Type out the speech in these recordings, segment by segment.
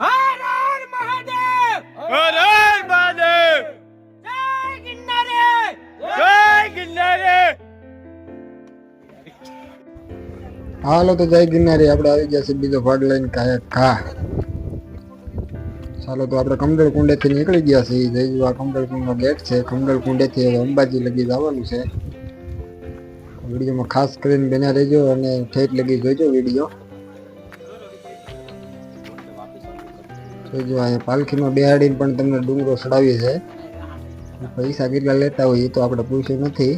હર હર મહાદેવ! હર હર મહાદેવ! જય ગિરનારી! જય ગિરનારી! હાલો તો જય ગિરનારી આપણે આવી ગયા છે બીજો ભાગ લઈને કાંઈક કા ચાલો તો આપણે કમડલ કુંડેથી નીકળી ગયા છીએ. જઈ જો આ કુંડનો ગેટ છે. કમડળ કુંડેથી હવે અંબાજી લગી જવાનું છે. વિડીયોમાં ખાસ કરીને બન્યા રહેજો અને ઠેઠ લગી જોઈજો વીડિયો. જોજો અહીંયા પાલખીમાં બેહાડીને પણ તમને ડુંગરો ચડાવીએ છે. પૈસા કેટલા લેતા હોય એ તો આપણે પૂછ્યું નથી.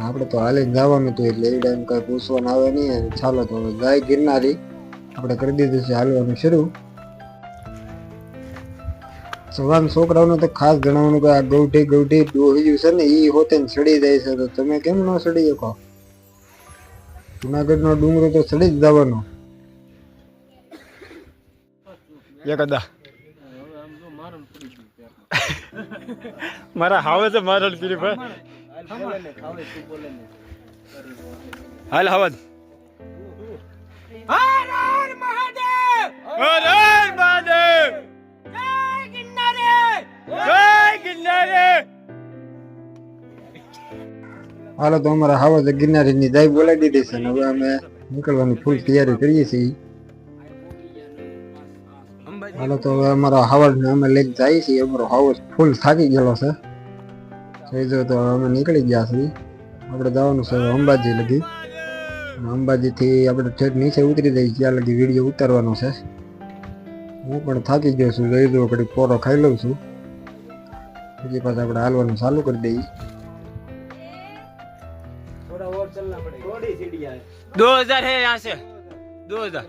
આપણે તો હાલે જવાનું હતું એટલે એ ટાઈમ કઈ પૂછવાનું આવે નહીં અને ચાલો તો હવે ગાય ગિરનારી. આપણે કરી દીધું છે હાલવાનું શરૂ. સવાન છોકરાઓને તો ખાસ જણાવવાનું કે આ ગૌઠી ગૌઠી ડોહ્યું છે ને એ હોતે ચડી જાય છે. તો તમે કેમ ન સડી શકો? જુનાગઢ નો ડુંગરો તો સડી જ જવાનો. એકદા. મારા હાવે છે મારા પીરી ભાઈ. હાલ હાવદ હર હર મહાદેવ! હર હર મહાદેવ! જય ગિરનારી! જય ગિરનારી હાલો તો અમારા હાવજ ગિરનારી ની જાય બોલાવી દીધી છે ને હવે અમે નીકળવાની ફૂલ તૈયારી કરીએ છીએ. હાલો તો હવે અમારો હાવડ ને અમે લઈને જઈએ છીએ. અમારો હાવડ ફૂલ થાકી ગયેલો છે. જોઈજો તો અમે નીકળી ગયા છીએ. આપણે જવાનું છે અંબાજી લગી. અંબાજીથી આપણે ઠેઠ નીચે ઉતરી જઈએ જ્યાં લગી વીડિયો ઉતારવાનો છે. હું પણ થાકી ગયો છું. જોઈ દઉં ઘડી પોરો ખાઈ લઉં છું. પછી પાછા આપણે હાલવાનું ચાલુ કરી દઈએ. દો હજાર હે યહાં સે દો હજાર.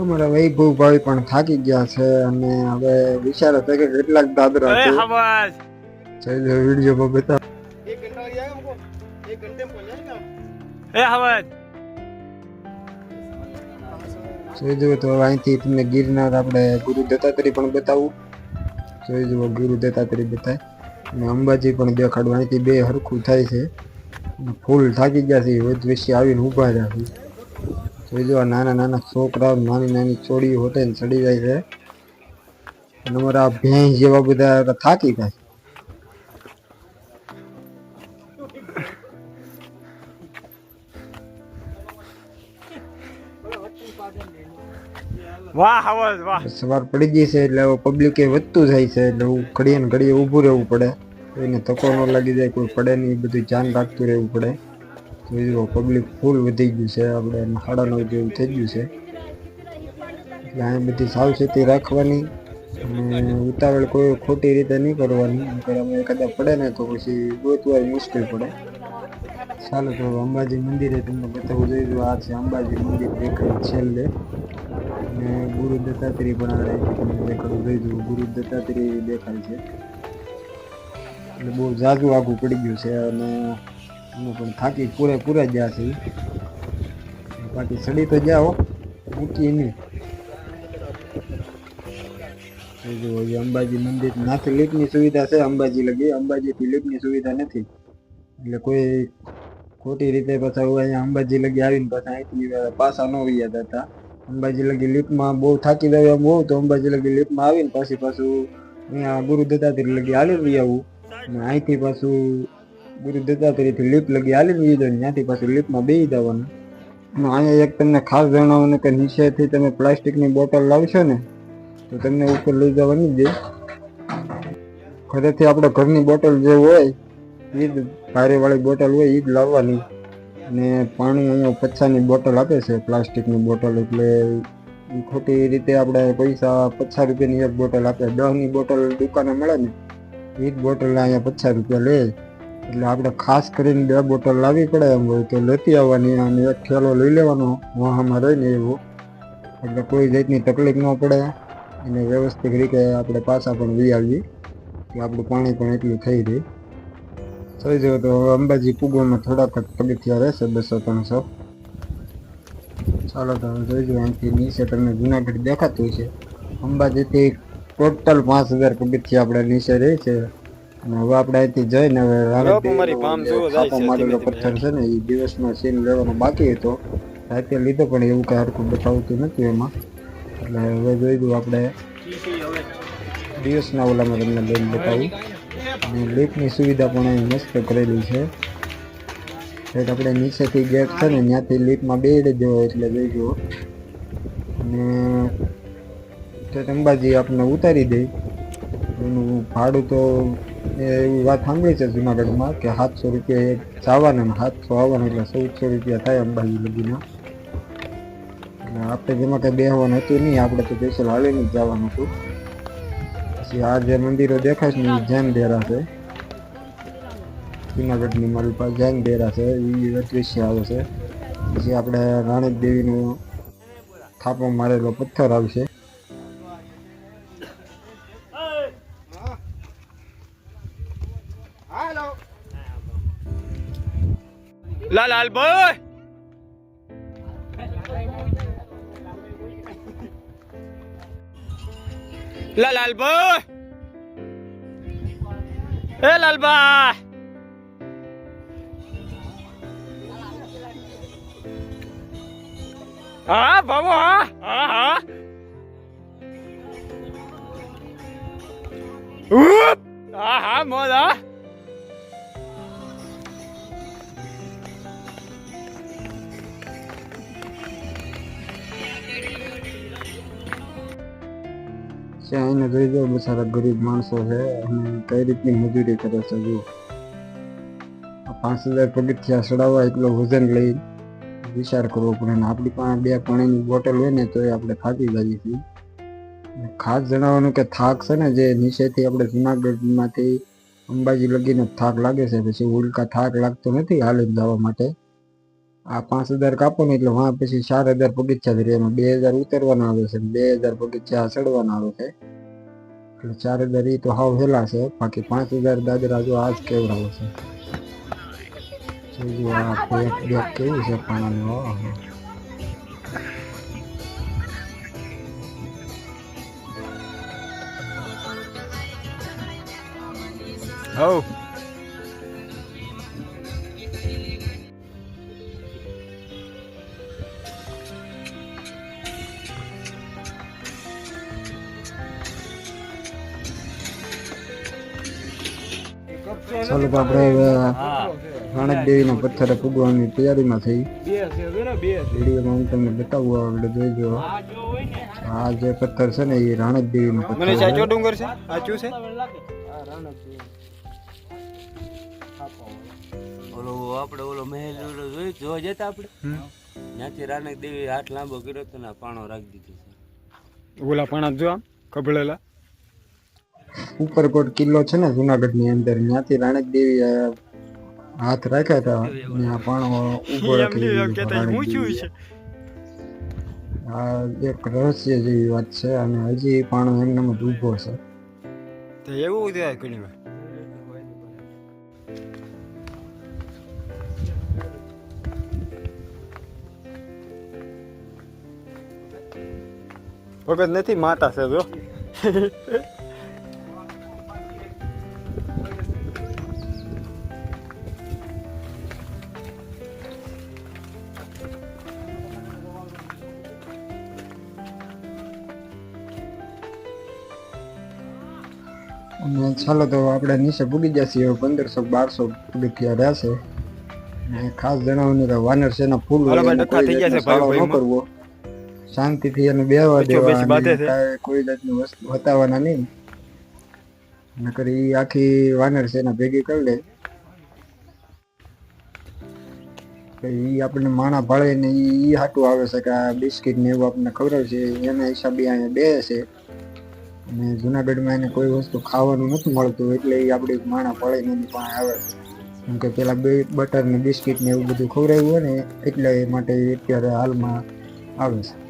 અમારા વૈભવ ભાઈ પણ થાકી ગયા છે અને હવે વિચાર હતો કે કેટલાક દાદરા છે. હવાજ. જઈ વિડીયોમાં બતાવ એ હવાજ. જોઈ જુઓ તો અહીંથી તમને ગિરનાર આપણે ગુરુ દત્તાત્રેય પણ બતાવું. જોઈ જુઓ ગુરુ દત્તાત્રેય બતાય. અને અંબાજી પણ દેખાડું અહીંથી બે હરખું થાય છે. ફૂલ થાકી ગયા છે વચ વચ્ચે આવીને ઊભા રહ્યા છે. જોઈ આ નાના નાના છોકરાઓ નાની નાની ચોડીઓ હોટે ચડી જાય છે. અને અમારા ભેંસ જેવા બધા થાકી જાય વાહ વાહ. સવાર પડી ગઈ છે એટલે પબ્લિક એ વધતું જાય છે એટલે હું ઘડીએ ને ઘડીએ ઊભું રહેવું પડે. કોઈને ધક્કો ન લાગી જાય કોઈ પડે નહીં એ બધું ધ્યાન રાખતું રહેવું પડે. તો પબ્લિક ફૂલ વધી ગયું છે. આપણે સાડા નવ જેવું થઈ ગયું છે. એટલે અહીંયા બધી સાવચેતી રાખવાની અને ઉતાવળ કોઈ ખોટી રીતે નહીં કરવાની. નહીંતર અમે કદાચ પડે ને તો પછી ગોતવા મુશ્કેલ પડે. ચાલો તો અંબાજી મંદિરે તમને બતાવું જોઈએ આ છે અંબાજી મંદિર દેખાય છેલ્લે. અને ગુરુ દત્તાત્રેય પણ આ તમને દેખાડું જોઈ જુઓ ગુરુ દત્તાત્રેય દેખાય છે. એટલે બહુ જાજુ આગું પડી ગયું છે અને અમે પણ થાકી પૂરેપૂરા ગયા છે. બાકી ચડી તો જાઓ મૂકી નહીં અંબાજી મંદિર નાથી લીપની સુવિધા છે, અંબાજી લગી. અંબાજીથી લીપની સુવિધા નથી. એટલે કોઈ ખોટી રીતે પાછા અહીંયા અંબાજી લગી આવીને પાછા અહીંથી પાછા ન વૈયા હતા. અંબાજી લગી લીપમાં બહુ થાકી જાય એમ હોવ તો અંબાજી લગી લીપમાં આવીને પાછી પાછું અહીંયા ગુરુ દત્તાત્રેય લગી હાલી લઈ આવું અને અહીંથી પાછું ગુરુ દત્તાત્રેયથી લિફ્ટ લગી હાલી લઈ જવાનું ત્યાંથી પાછું લીપમાં બેસી જવાનું. અહીંયા એક તમને ખાસ જણાવવાનું કે નીચેથી તમે પ્લાસ્ટિકની બોટલ લાવશો ને, તો તમને ઉપર લઈ જવાની જ ઘરેથી આપણે ઘરની બોટલ જે હોય એ જ ભારેવાળી બોટલ હોય એ જ લાવવાની. ને પાણી અહીંયા પચ્છાની બોટલ આપે છે, પ્લાસ્ટિકની બોટલ એટલે ખોટી રીતે આપણે પૈસા પચાસ રૂપિયાની એક બોટલ આપે દસની બોટલ દુકાને મળે ને એક બોટલ અહીંયા પચાસ રૂપિયા લે. એટલે આપણે ખાસ કરીને બે બોટલ લાવવી પડે એમ હોય તો લેતી આવવાની અને એક થેલો લઈ લેવાનો વાહામાં રહીને એવો. એટલે કોઈ જાતની તકલીફ ન પડે અને વ્યવસ્થિત રીતે આપણે પાછા પણ વી આવીએ. કે આપણું પાણી પણ એટલું થઈ રહે. થઈ જાય તો હવે અંબાજી પૂગવામાં થોડાક પગથિયા રહેશે બસો ત્રણસો. ચાલો તો હવે જોઈજો અહીંથી નીચે તમને જુનાગઢ દેખાતું છે અંબાજીથી ટોટલ પાંચ હજાર પગથિયા આપણે નીચે રહે છે. અને હવે આપણે અહીંથી જઈને હવે જાય મારેલો. પથ્થર છે ને એ દિવસમાં સીન લેવાનો બાકી હતો. રાતે લીધો પણ એવું કાંઈ હરખું બતાવતું નથી એમાં. એટલે હવે જોઈ દઉં આપણે. દિવસના ઓલામાં તમને લેન બતાવું. અને લીફ્ટની સુવિધા પણ અહીં મસ્ત કરેલી છે. એટલે આપણે નીચેથી ગેટ છે ને ત્યાંથી લીફ્ટમાં બેડ જવો એટલે જોઈ જુઓ. અને અંબાજી આપણને ઉતારી દે. એનું ભાડું તો એવી વાત સાંભળી છે જુનાગઢમાં કે સાતસો રૂપિયા એક જવાના સાતસો આવવાના એટલે ચૌદસો રૂપિયા થાય અંબાજી લગીના એટલે આપણે જેમાં કંઈ બેહવાનું હતું નહીં, આપણે તો સ્પેશિયલ હાલીને જ જવાનું હતું. પછી આ જે મંદિરો દેખાય છે એ જૈન ડેરા છે. જુનાગઢની મારી પાસે જૈન ડેરા છે એ અદ્રશ્ય આવે છે. પછી આપણે રાણીક દેવીનું થાપો મારેલો પથ્થર આવશે લા લાલ ભાઈ લા લાલ ભાઈ એ લાલબા હા બાબુ હા હા હા ઉપ! હા હા મોજ છે એને જોઈ જો બિચારા ગરીબ માણસો છે, અને કઈ રીતની મજૂરી કરે છે જો પાંચ હજાર પગથિયા ચડાવવા એટલો વજન લઈ વિચાર કરવો પડે ને આપણી પાસે બે પાણીની બોટલ હોય ને તો એ આપણે ખાતી જઈએ ખાસ જણાવવાનું કે થાક છે ને જે નીચેથી આપણે જુનાગઢમાંથી અંબાજી લગીને થાક લાગે છે, પછી ઉલકા થાક લાગતો નથી હાલીને જવા માટે. આ પાંચ હજાર કાપો ને એટલે વાં પછી ચાર હજાર પગથિયા જ એમાં બે હજાર ઉતરવાના આવે છે બે હજાર પગથિયા ચડવાના આવે છે. એટલે ચાર હજાર એ તો હાવ હેલા છે, બાકી પાંચ હજાર દાદરા જો આજ કેવડાવો છે. જોજો આ કેવું છે પાણીનું ઓહો. ચાલો આપણે હવે રાણક દેવીના પથ્થરે પૂગવાની તૈયારીમાં થઈ. વિડીયોમાં હું તમને બતાવું આગળ જોઈજો. આ જે પથ્થર છે ને એ રાણક દેવીનો પથ્થર સાચો ડુંગર છે? સાચું છે? ઓલો આપણે ઓલો મહેલ ઓલો જોયું જોવા જતા આપણે? ત્યાંથી રાણક દેવી હાથ લાંબો કર્યો તો ને પાણો રાખી દીધો છે. ઓલા પાણા જો આમ કબળેલા ઉપરકોટ કિલ્લો છે ને જુનાગઢની અંદર ત્યાંથી રાણક દેવી હાથ રાખ્યા હતા. અને આ પાણો ઊભો રાખી. આ એક રહસ્ય જેવી વાત છે અને હજી પાણો એમનેમ જ ઊભો છે. તો એવું થાય વાર. ભગત નથી માતા છે જો ચાલો તો આપણે નીચે પૂગી જશે હવે પંદરસો બારસો પગથિયા રહેશે ખાસ જણાવવાનું કે વાનર છે એના ફૂલ ન કરવો. શાંતિથી એને બેહવા દેવા. કાંઈ જાતની વસ્તુ બતાવવાના નહીં. નકર એ આખી વાનર છે એના ભેગી કરી લે. એ ઈ આપણને માણા ભાળે ને એ ઈ હાટું આવે છે કે આ બિસ્કિટ ને એવું આપણને ખબર છે. એના હિસાબે અહીંયા બે છે અને જુનાગઢમાં એને કોઈ વસ્તુ ખાવાનું નથી મળતું, એટલે એ આપણી માણા પળીને એની પાસે આવે. છે કે પેલા બે બટર ને બિસ્કિટ ને એવું બધું ખવડાવ્યું હોય ને, એટલે એ માટે અત્યારે હાલમાં આવે છે.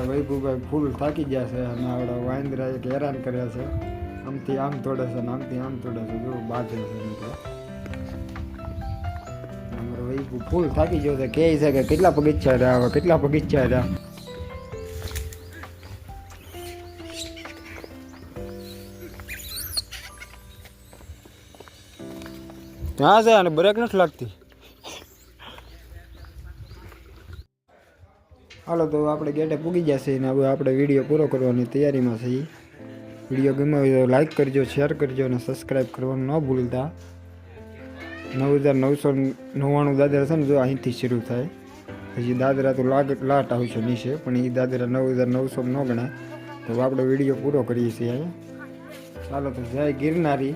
અમારા વૈભવભાઈ ફૂલ થાકી ગયા છે અને આવડા વાંદરા એક હેરાન કર્યા છે. આમથી આમ તોડે છે ને આમથી આમ તોડે છે. જો બાજે છે મિત્રો અમારો વૈભવ ફૂલ થાકી ગયો છે. કહે છે કે કેટલા બગીચા રહ્યા હવે, કેટલા બગીચા રહ્યા? ત્યાં છે અને બ્રેક નથી લાગતી. હાલો તો આપણે ગેટે પૂગી જશે ને હવે આપણે વીડિયો પૂરો કરવાની તૈયારીમાં છીએ. વીડિયો ગમ્યો તો લાઈક કરજો શેર કરજો અને સબસ્ક્રાઈબ કરવાનું ન ભૂલતા. નવ હજાર નવસો નવ્વાણું દાદરા છે ને જો અહીંથી શરૂ થાય. પછી દાદરા તો લાગ, લાટ આવશે નીચે, પણ એ દાદરા નવ હજાર નવસો ન ગણાય. તો આપણે વીડિયો પૂરો કરીએ છીએ. અહીંયા ચાલો તો જય ગિરનારી.